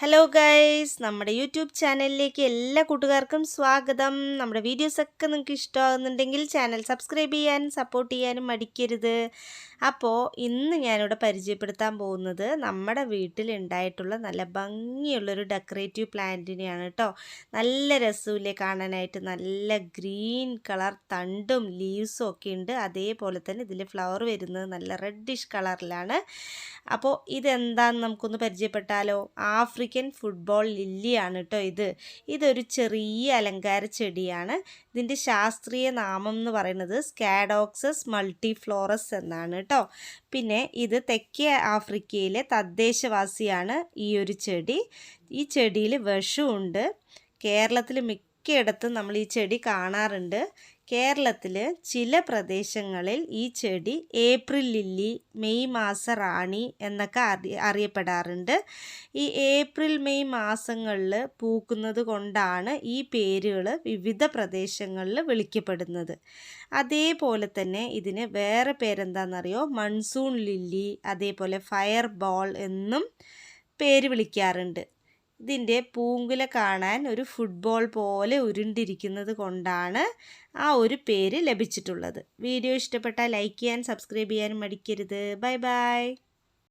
Hello guys നമ്മുടെ YouTube ചാനലിലേക്ക് എല്ലാ കൂട്ടുകാർക്കും സ്വാഗതം. നമ്മുടെ വീഡിയോസൊക്കെ നിങ്ങൾക്ക് ഇഷ്ടമാകുന്നുണ്ടെങ്കിൽ ചാനൽ സബ്സ്ക്രൈബ് ചെയ്യാനും സപ്പോർട്ട് ചെയ്യാനും മടിക്കരുത്. അപ്പോൾ ഇന്ന് ഞാനിവിടെ പരിചയപ്പെടുത്താൻ പോകുന്നത് നമ്മുടെ വീട്ടിലുണ്ടായിട്ടുള്ള നല്ല ഭംഗിയുള്ളൊരു ഡെക്കറേറ്റീവ് പ്ലാന്റിനെയാണ് കേട്ടോ നല്ല രസമില്ലേ കാണാനായിട്ട്. നല്ല ഗ്രീൻ കളർ തണ്ടും ലീവ്സും ഒക്കെ ഉണ്ട്. അതേപോലെ തന്നെ ഇതിൽ ഫ്ലവർ വരുന്നത് നല്ല റെഡിഷ് കളറിലാണ് അപ്പോൾ ഇതെന്താണെന്ന് നമുക്കൊന്ന് പരിചയപ്പെട്ടാലോ? ആഫ്രിക്കൻ ഫുട്ബോൾ ലില്ലിയാണ് കേട്ടോ ഇത്. ഇതൊരു ചെറിയ അലങ്കാര ചെടിയാണ്. ഇതിന്റെ ശാസ്ത്രീയ നാമം എന്ന് പറയുന്നത് സ്കാഡോക്സസ് മൾട്ടിഫ്ലോറസ് എന്നാണ് കേട്ടോ പിന്നെ ഇത് തെക്കേ ആഫ്രിക്കയിലെ തദ്ദേശവാസിയാണ് ഈ ഒരു ചെടി. ഈ ചെടിയിൽ വിഷമുണ്ട് കേരളത്തിൽ മിക്കയിടത്തും നമ്മൾ ഈ ചെടി കാണാറുണ്ട്. കേരളത്തിൽ ചില പ്രദേശങ്ങളിൽ ഈ ചെടി ഏപ്രിൽ ലില്ലി മെയ് മാസ റാണി എന്നൊക്കെ അറി അറിയപ്പെടാറുണ്ട്. ഈ ഏപ്രിൽ മെയ് മാസങ്ങളിൽ പൂക്കുന്നത് കൊണ്ടാണ് ഈ പേരുകൾ വിവിധ പ്രദേശങ്ങളിൽ വിളിക്കപ്പെടുന്നത്. അതേപോലെ തന്നെ ഇതിന് വേറെ പേരെന്താണെന്നറിയോ മൺസൂൺ ലില്ലി അതേപോലെ ഫയർ ബോൾ എന്നും പേര് വിളിക്കാറുണ്ട്. ഇതിന്റെ പൂങ്കുല കാണാൻ ഒരു ഫുട്ബോൾ പോലെ ഉരുണ്ടിരിക്കുന്നത് കൊണ്ടാണ് ആ ഒരു പേര് ലഭിച്ചിട്ടുള്ളത്. വീഡിയോ ഇഷ്ടപ്പെട്ടാൽ ലൈക്ക് ചെയ്യാൻ സബ്സ്ക്രൈബ് ചെയ്യാനും മടിക്കരുത്. Bye bye